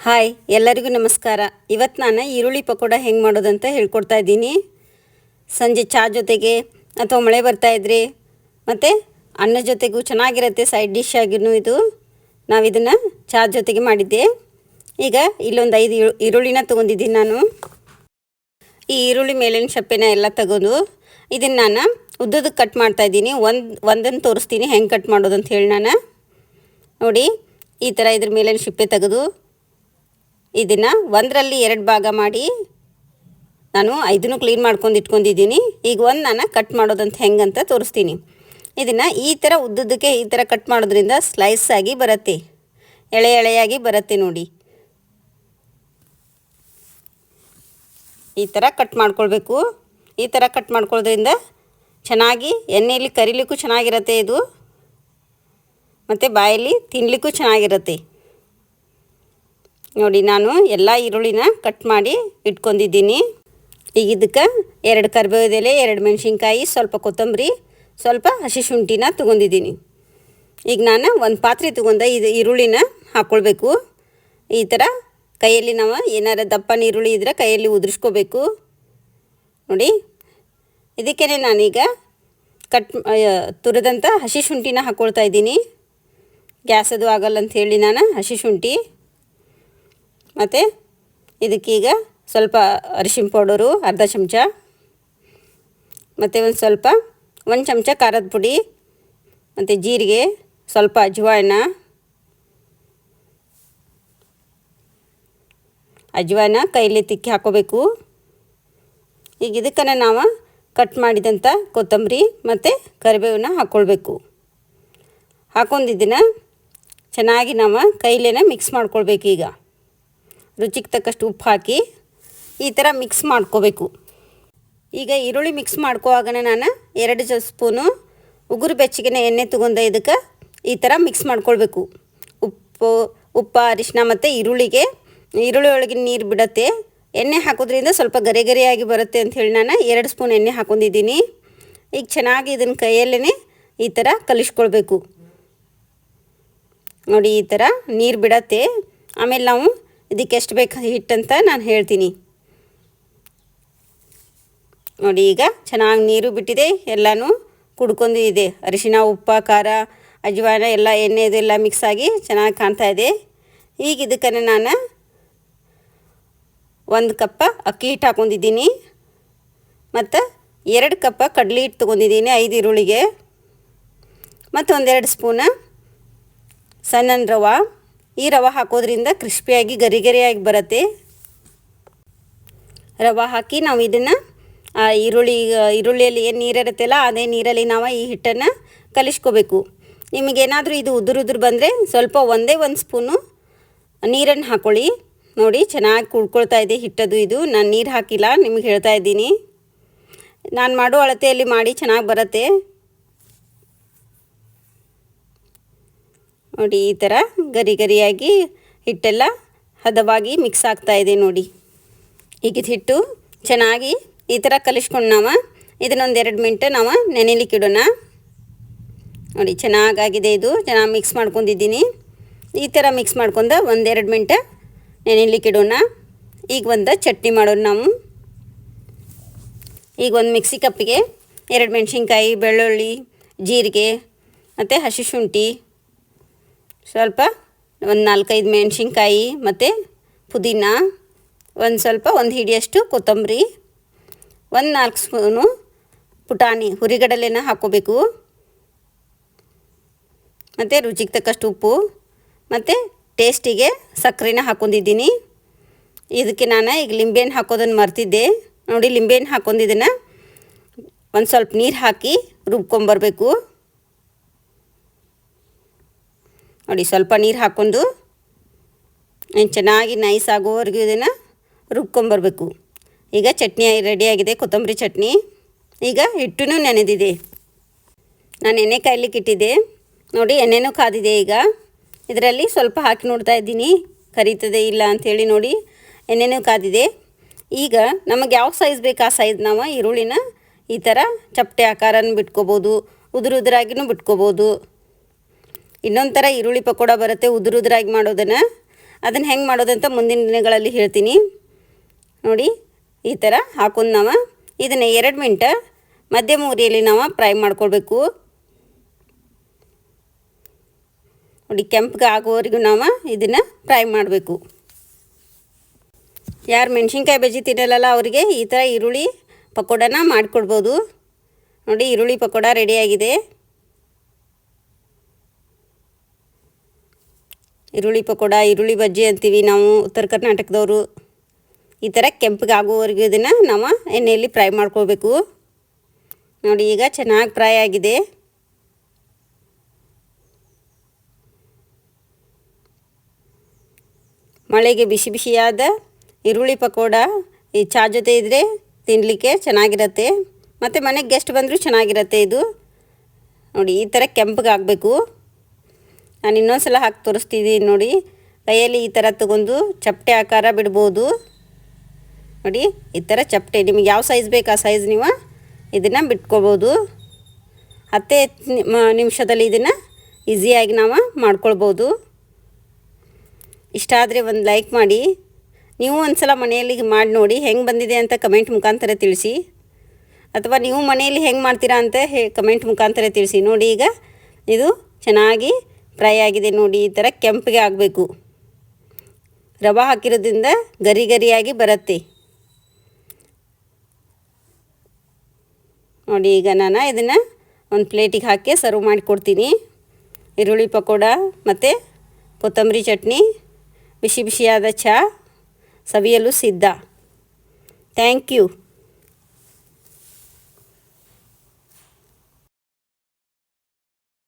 Hi, ಎಲ್ಲರಿಗೂ ನಮಸ್ಕಾರ. ಇವತ್ತು ನಾನು ಈರುಳ್ಳಿ ಪಕೋಡ ಹೆಂಗೆ ಮಾಡೋದಂತ ಹೇಳ್ಕೊಡ್ತಾ ಇದ್ದೀನಿ. ಸಂಜೆ ಚಹಾ ಜೊತೆಗೆ ಅಥವಾ ಮಳೆ ಬರ್ತಾ ಇದ್ರೆ ಮತ್ತು ಅನ್ನ ಜೊತೆಗೂ ಚೆನ್ನಾಗಿರುತ್ತೆ ಸೈಡ್ ಡಿಶ್ ಆಗಿನೂ ಇದು. ನಾವು ಇದನ್ನು ಚಹಾ ಜೊತೆಗೆ ಮಾಡಿದ್ದೆ. ಈಗ ಇಲ್ಲೊಂದು ಐದು ಈರು- ಈರುಳ್ಳಿನ ತೊಗೊಂಡಿದ್ದೀನಿ ನಾನು. ಈ ಈರುಳ್ಳಿ ಮೇಲಿನ ಸಪ್ಪೆನ ಎಲ್ಲ ತಗೊಂಡು ಇದನ್ನು ನಾನು ಉದ್ದದಕ್ಕೆ ಕಟ್ ಮಾಡ್ತಾ ಇದ್ದೀನಿ. ಒಂದು ಒಂದನ್ನು ತೋರಿಸ್ತೀನಿ ಹೆಂಗೆ ಕಟ್ ಮಾಡೋದು ಅಂತ ಹೇಳಿ ನಾನು. ನೋಡಿ, ಈ ಥರ ಇದ್ರ ಮೇಲಿನ ಸಿಪ್ಪೆ ತೆಗೆದು ಇದನ್ನು ಒಂದರಲ್ಲಿ ಎರಡು ಭಾಗ ಮಾಡಿ ನಾನು ಐದನ್ನು ಕ್ಲೀನ್ ಮಾಡ್ಕೊಂಡು ಇಟ್ಕೊಂಡಿದ್ದೀನಿ. ಈಗ ಒಂದು ನಾನು ಕಟ್ ಮಾಡೋದಂತ ಹೆಂಗಂತ ತೋರಿಸ್ತೀನಿ. ಇದನ್ನು ಈ ಥರ ಉದ್ದುದಕ್ಕೆ ಈ ಥರ ಕಟ್ ಮಾಡೋದ್ರಿಂದ ಸ್ಲೈಸ್ ಆಗಿ ಬರುತ್ತೆ. ಎಳೆ ಎಳೆಯಾಗಿ ಬರುತ್ತೆ ನೋಡಿ. ಈ ಥರ ಕಟ್ ಮಾಡ್ಕೊಳ್ಬೇಕು. ಈ ಥರ ಕಟ್ ಮಾಡ್ಕೊಳ್ಳೋದ್ರಿಂದ ಚೆನ್ನಾಗಿ ಎಣ್ಣೆಯಲ್ಲಿ ಕರಿಲಿಕ್ಕೂ ಚೆನ್ನಾಗಿರುತ್ತೆ ಇದು. ಮತ್ತು ಬಾಯಲ್ಲಿ ತಿನ್ನಲಿಕ್ಕೂ ಚೆನ್ನಾಗಿರುತ್ತೆ. ನೋಡಿ, ನಾನು ಎಲ್ಲ ಈರುಳ್ಳಿನ ಕಟ್ ಮಾಡಿ ಇಟ್ಕೊಂಡಿದ್ದೀನಿ. ಈಗ ಇದಕ್ಕೆ ಎರಡು ಎಲೆ, ಎರಡು ಮೆಣಸಿನ್ಕಾಯಿ, ಸ್ವಲ್ಪ ಕೊತ್ತಂಬರಿ, ಸ್ವಲ್ಪ ಹಸಿ ಶುಂಠಿನ ತೊಗೊಂಡಿದ್ದೀನಿ. ಈಗ ನಾನು ಒಂದು ಪಾತ್ರೆ ತೊಗೊಂಡ ಇದು ಈರುಳ್ಳಿನ ಹಾಕ್ಕೊಳ್ಬೇಕು ಈ ಥರ ಕೈಯಲ್ಲಿ ನಾವು ಏನಾರ ದಪ್ಪನ ಈರುಳ್ಳಿ ಇದ್ದರೆ ಕೈಯಲ್ಲಿ ಉದುರಿಸ್ಕೋಬೇಕು. ನೋಡಿ ಇದಕ್ಕೇ ನಾನೀಗ ಕಟ್ ತುರಿದಂಥ ಹಸಿ ಶುಂಠಿನ ಹಾಕ್ಕೊಳ್ತಾ ಇದ್ದೀನಿ. ಗ್ಯಾಸ್ ಅದು ಆಗಲ್ಲ ಅಂತ ಹೇಳಿ ನಾನು ಹಸಿ ಶುಂಠಿ. ಮತ್ತು ಇದಕ್ಕೀಗ ಸ್ವಲ್ಪ ಅರಿಶಿನ ಪೌಡರು, ಅರ್ಧ ಚಮಚ, ಮತ್ತು ಒಂದು ಸ್ವಲ್ಪ, ಒಂದು ಚಮಚ ಖಾರದ ಪುಡಿ, ಮತ್ತು ಜೀರಿಗೆ, ಸ್ವಲ್ಪ ಅಜ್ವಾಯ್ನ ಅಜ್ವಾನ ಕೈಲಿ ತಿಕ್ಕಿ ಹಾಕೋಬೇಕು. ಈಗ ಇದಕ್ಕನ್ನು ನಾವು ಕಟ್ ಮಾಡಿದಂಥ ಕೊತ್ತಂಬರಿ ಮತ್ತು ಕರಿಬೇವನ್ನ ಹಾಕ್ಕೊಳ್ಬೇಕು ಹಾಕೊಂಡಿದ್ದನ್ನು ಚೆನ್ನಾಗಿ ನಾವು ಕೈಲೇನ ಮಿಕ್ಸ್ ಮಾಡ್ಕೊಳ್ಬೇಕು ಈಗ. ರುಚಿಗೆ ತಕ್ಕಷ್ಟು ಉಪ್ಪು ಹಾಕಿ ಈ ಥರ ಮಿಕ್ಸ್ ಮಾಡ್ಕೋಬೇಕು. ಈಗ ಈರುಳ್ಳಿ ಮಿಕ್ಸ್ ಮಾಡ್ಕೋವಾಗನೇ ನಾನು ಎರಡು ಸ್ಪೂನು ಉಗುರು ಬೆಚ್ಚಗಿನ ಎಣ್ಣೆ ತೊಗೊಂಡ ಇದಕ್ಕೆ ಈ ಥರ ಮಿಕ್ಸ್ ಮಾಡ್ಕೊಳ್ಬೇಕು. ಉಪ್ಪು ಉಪ್ಪು ಅರಿಶಿನ ಮತ್ತು ಈರುಳ್ಳಿಗೆ. ಈರುಳ್ಳಿ ಒಳಗಿನ ನೀರು ಬಿಡತ್ತೆ. ಎಣ್ಣೆ ಹಾಕೋದ್ರಿಂದ ಸ್ವಲ್ಪ ಗರಿ ಗರಿಯಾಗಿ ಬರುತ್ತೆ ಅಂತ ಹೇಳಿ ನಾನು ಎರಡು ಸ್ಪೂನ್ ಎಣ್ಣೆ ಹಾಕೊಂಡಿದ್ದೀನಿ. ಈಗ ಚೆನ್ನಾಗಿ ಇದನ್ನು ಕೈಯಲ್ಲೇ ಈ ಥರ ಕಲಿಸ್ಕೊಳ್ಬೇಕು. ನೋಡಿ ಈ ಥರ ನೀರು ಬಿಡತ್ತೆ. ಆಮೇಲೆ ನಾವು ಇದಕ್ಕೆ ಎಷ್ಟು ಬೇಕು ಹಿಟ್ಟಂತ ನಾನು ಹೇಳ್ತೀನಿ. ನೋಡಿ ಈಗ ಚೆನ್ನಾಗಿ ನೀರು ಬಿಟ್ಟಿದೆ, ಎಲ್ಲನೂ ಕುಡ್ಕೊಂಡು ಇದೆ. ಅರಿಶಿನ ಉಪ್ಪು, ಖಾರ, ಅಜ್ವಾನ, ಎಲ್ಲ ಎಣ್ಣೆ ಇದೆಲ್ಲ ಮಿಕ್ಸ್ ಆಗಿ ಚೆನ್ನಾಗಿ ಕಾಣ್ತಾ ಇದೆ. ಈಗ ಇದಕ್ಕನ್ನು ನಾನು ಒಂದು ಕಪ್ಪ ಅಕ್ಕಿ ಹಿಟ್ಟು ಹಾಕೊಂಡಿದ್ದೀನಿ. ಮತ್ತು ಎರಡು ಕಪ್ಪ ಕಡಲೆ ಹಿಟ್ಟು ತೊಗೊಂಡಿದ್ದೀನಿ, ಐದು ಈರುಳ್ಳಿಗೆ. ಮತ್ತು ಒಂದೆರಡು ಸ್ಪೂನ ಸಣ್ಣ ರವೆ. ಈ ರವೆ ಹಾಕೋದ್ರಿಂದ ಕ್ರಿಸ್ಪಿಯಾಗಿ ಗರಿ ಗರಿಯಾಗಿ ಬರುತ್ತೆ. ರವೆ ಹಾಕಿ ನಾವು ಇದನ್ನು ಈರುಳ್ಳಿ, ಈರುಳ್ಳಿಯಲ್ಲಿ ಏನು ನೀರಿರುತ್ತಲ್ಲ ಅದೇ ನೀರಲ್ಲಿ ನಾವು ಈ ಹಿಟ್ಟನ್ನು ಕಲಿಸ್ಕೋಬೇಕು. ನಿಮಗೇನಾದರೂ ಇದು ಉದುರು ಉದುರು ಬಂದರೆ ಸ್ವಲ್ಪ ಒಂದೇ ಒಂದು ಸ್ಪೂನು ನೀರನ್ನು ಹಾಕ್ಕೊಳ್ಳಿ ನೋಡಿ, ಚೆನ್ನಾಗಿ ಕುಡ್ಕೊಳ್ತಾ ಇದೆ ಹಿಟ್ಟದು ಇದು. ನಾನು ನೀರು ಹಾಕಿಲ್ಲ, ನಿಮಗೆ ಹೇಳ್ತಾ ಇದ್ದೀನಿ. ನಾನು ಮಾಡೋ ಅಳತೆಯಲ್ಲಿ ಮಾಡಿ ಚೆನ್ನಾಗಿ ಬರುತ್ತೆ. ನೋಡಿ, ಈ ಥರ ಗರಿ ಗರಿಯಾಗಿ ಹಿಟ್ಟೆಲ್ಲ ಹದವಾಗಿ ಮಿಕ್ಸ್ ಆಗ್ತಾ ಇದೆ ನೋಡಿ. ಈಗ ಹಿಟ್ಟು ಚೆನ್ನಾಗಿ ಈ ಥರ ಕಲಿಸ್ಕೊಂಡು ನಾವು ಇದನ್ನೊಂದು ಎರಡು ಮಿನಿಟ್ ನಾವು ನೆನೆಲಿಕ್ಕೆ ಇಡೋಣ. ನೋಡಿ, ಚೆನ್ನಾಗಾಗಿದೆ ಇದು. ಚೆನ್ನಾಗಿ ಮಿಕ್ಸ್ ಮಾಡ್ಕೊಂಡಿದ್ದೀನಿ. ಈ ಥರ ಮಿಕ್ಸ್ ಮಾಡ್ಕೊಂಡು ಒಂದೆರಡು ಮಿನಿಟ್ ನೆನೆಲಿಕ್ಕೆ ಇಡೋಣ. ಈಗ ಒಂದು ಚಟ್ನಿ ಮಾಡೋಣ ನಾವು. ಈಗ ಒಂದು ಮಿಕ್ಸಿ ಕಪ್ಪಿಗೆ ಎರಡು ಮೆಣಸಿನ್ಕಾಯಿ, ಬೆಳ್ಳುಳ್ಳಿ, ಜೀರಿಗೆ, ಮತ್ತು ಹಸಿ ಶುಂಠಿ. ಸ್ವಲ್ಪ ಒಂದು ನಾಲ್ಕೈದು ಮೆಣಸಿನ್ಕಾಯಿ ಮತ್ತು ಪುದೀನ, ಒಂದು ಸ್ವಲ್ಪ ಒಂದು ಹಿಡಿಯಷ್ಟು ಕೊತ್ತಂಬರಿ, ಒಂದು ನಾಲ್ಕು ಸ್ಪೂನು ಪುಟಾಣಿ ಹುರಿಗಡಲೆನ ಹಾಕ್ಕೋಬೇಕು ಮತ್ತು ರುಚಿಗೆ ತಕ್ಕಷ್ಟು ಉಪ್ಪು, ಮತ್ತು ಟೇಸ್ಟಿಗೆ ಸಕ್ಕರೆನ ಹಾಕ್ಕೊಂಡಿದ್ದೀನಿ ಇದಕ್ಕೆ ನಾನು ಈಗ ಲಿಂಬೆಹಣ್ಣು ಹಾಕೋದನ್ನು ಮರ್ತಿದ್ದೆ. ನೋಡಿ, ಲಿಂಬೆಹಣ್ಣು ಹಾಕೊಂಡಿದ್ದನ್ನು ಒಂದು ಸ್ವಲ್ಪ ನೀರು ಹಾಕಿ ರುಬ್ಕೊಂಬರ್ಬೇಕು. ನೋಡಿ, ಸ್ವಲ್ಪ ನೀರು ಹಾಕ್ಕೊಂಡು ಚೆನ್ನಾಗಿ ನೈಸ್ ಆಗೋವರೆಗೂ ಇದನ್ನು ರುಬ್ಕೊಂಬರ್ಬೇಕು. ಈಗ ಚಟ್ನಿ ರೆಡಿಯಾಗಿದೆ ಕೊತ್ತಂಬರಿ ಚಟ್ನಿ. ಈಗ ಹಿಟ್ಟುನೂ ನೆನೆದಿದೆ. ನಾನು ಎಣ್ಣೆ ಕಾಯ್ಲಿಕ್ಕೆ ಇಟ್ಟಿದ್ದೆ. ನೋಡಿ, ಎಣ್ಣೆನೂ ಕಾದಿದೆ ಈಗ. ಇದರಲ್ಲಿ ಸ್ವಲ್ಪ ಹಾಕಿ ನೋಡ್ತಾ ಇದ್ದೀನಿ. ಕರೀತದೆ ಇಲ್ಲ ಅಂಥೇಳಿ ನೋಡಿ, ಎಣ್ಣೆನೂ ಕಾದಿದೆ. ಈಗ ನಮಗೆ ಯಾವ ಸೈಜ್ ಬೇಕು ಆ ಸೈಜ್ ನಾವು ಈರುಳ್ಳಿನ ಈ ಥರ ಚಪ್ಪಟೆ ಆಕಾರನ ಬಿಟ್ಕೋಬೋದು ಉದುರು ಉದುರಾಗಿನೂ ಬಿಟ್ಕೋಬೋದು. ಇನ್ನೊಂದು ಥರ ಈರುಳ್ಳಿ ಪಕೋಡ ಬರುತ್ತೆ, ಉದುರು ಉದುರಾಗಿ ಮಾಡೋದನ್ನು. ಅದನ್ನು ಹೆಂಗೆ ಮಾಡೋದಂತ ಮುಂದಿನ ದಿನಗಳಲ್ಲಿ ಹೇಳ್ತೀನಿ. ನೋಡಿ, ಈ ಥರ ಹಾಕೊಂಡು ನಾವು ಇದನ್ನು ಎರಡು ಮಿನಿಟ ಮಧ್ಯಮ ಉರಿಯಲ್ಲಿ ನಾವು ಫ್ರೈ ಮಾಡ್ಕೊಳ್ಬೇಕು. ನೋಡಿ, ಕೆಂಪಗೆ ಆಗೋವರೆಗೂ ನಾವು ಇದನ್ನು ಫ್ರೈ ಮಾಡಬೇಕು. ಯಾರು ಮೆಣಸಿನ್ಕಾಯಿ ಬಜ್ಜಿ ತಿನ್ನಲ್ಲ ಅವರಿಗೆ ಈ ಥರ ಈರುಳ್ಳಿ ಪಕೋಡನ ಮಾಡಿಕೊಡ್ಬೋದು ನೋಡಿ, ಈರುಳ್ಳಿ ಪಕೋಡ ರೆಡಿಯಾಗಿದೆ ಈರುಳ್ಳಿ ಪಕೋಡ, ಈರುಳ್ಳಿ ಬಜ್ಜಿ ಅಂತೀವಿ ನಾವು ಉತ್ತರ ಕರ್ನಾಟಕದವರು. ಈ ಥರ ಕೆಂಪಗೆ ಆಗುವವರೆಗೂ ಇದನ್ನು ನಾವು ಎಣ್ಣೆಯಲ್ಲಿ ಫ್ರೈ ಮಾಡ್ಕೋಬೇಕು ನೋಡಿ ಈಗ ಚೆನ್ನಾಗಿ ಫ್ರೈ ಆಗಿದೆ. ಮಳೆಗೆ ಬಿಸಿ ಬಿಸಿಯಾದ ಈರುಳ್ಳಿ ಪಕೋಡ ಈ ಚಹಾ ಜೊತೆ ಇದ್ದರೆ ತಿನ್ನಲಿಕ್ಕೆ ಚೆನ್ನಾಗಿರತ್ತೆ. ಮತ್ತು ಮನೆಗೆ ಗೆಸ್ಟ್ ಬಂದರೂ ಚೆನ್ನಾಗಿರತ್ತೆ ಇದು. ನೋಡಿ ಈ ಥರ ಕೆಂಪಗೆ ಆಗಬೇಕು ನಾನು ಇನ್ನೊಂದು ಸಲ ಹಾಕಿ ತೋರಿಸ್ತಿದ್ದೀನಿ ನೋಡಿ. ಕೈಯಲ್ಲಿ ಈ ಥರ ತಗೊಂಡು ಚಪ್ಪಟೆ ಆಕಾರ ಬಿಡ್ಬೋದು. ನೋಡಿ, ಈ ಥರ ಚಪ್ಪಟೆ. ನಿಮಗೆ ಯಾವ ಸೈಜ್ ಬೇಕು ಆ ಸೈಜ್ ನೀವು ಇದನ್ನು ಬಿಟ್ಕೋಬೋದು. ಹತ್ತೇ ನಿಮಿಷದಲ್ಲಿ ಇದನ್ನು ಈಸಿಯಾಗಿ ನಾವು ಮಾಡ್ಕೊಳ್ಬೋದು. ಇಷ್ಟ ಆದರೆ ಒಂದು ಲೈಕ್ ಮಾಡಿ. ನೀವು ಒಂದು ಸಲ ಮನೆಯಲ್ಲಿ ಮಾಡಿ ನೋಡಿ ಹೆಂಗೆ ಬಂದಿದೆ ಅಂತ ಕಮೆಂಟ್ ಮುಖಾಂತರ ತಿಳಿಸಿ. ಅಥವಾ ನೀವು ಮನೆಯಲ್ಲಿ ಹೆಂಗೆ ಮಾಡ್ತೀರಾ ಅಂತ ಹೇ ಕಮೆಂಟ್ ಮುಖಾಂತರ ತಿಳಿಸಿ. ನೋಡಿ ಈಗ ಇದು ಚೆನ್ನಾಗಿ ಫ್ರೈ ಆಗಿದೆ ನೋಡಿ, ಈ ಥರ ಕೆಂಪಿಗೆ ಆಗಬೇಕು. ರವೆ ಹಾಕಿರೋದ್ರಿಂದ ಗರಿ ಗರಿಯಾಗಿ ಬರುತ್ತೆ. ನೋಡಿ, ಈಗ ನಾನು ಇದನ್ನು ಒಂದು ಪ್ಲೇಟಿಗೆ ಹಾಕಿ ಸರ್ವ್ ಮಾಡಿಕೊಡ್ತೀನಿ. ಈರುಳ್ಳಿ ಪಕೋಡ ಮತ್ತು ಕೊತ್ತಂಬರಿ ಚಟ್ನಿ, ಬಿಸಿ ಬಿಸಿಯಾದ ಚಹಾ, ಸವಿಯಲು ಸಿದ್ಧ. Thank you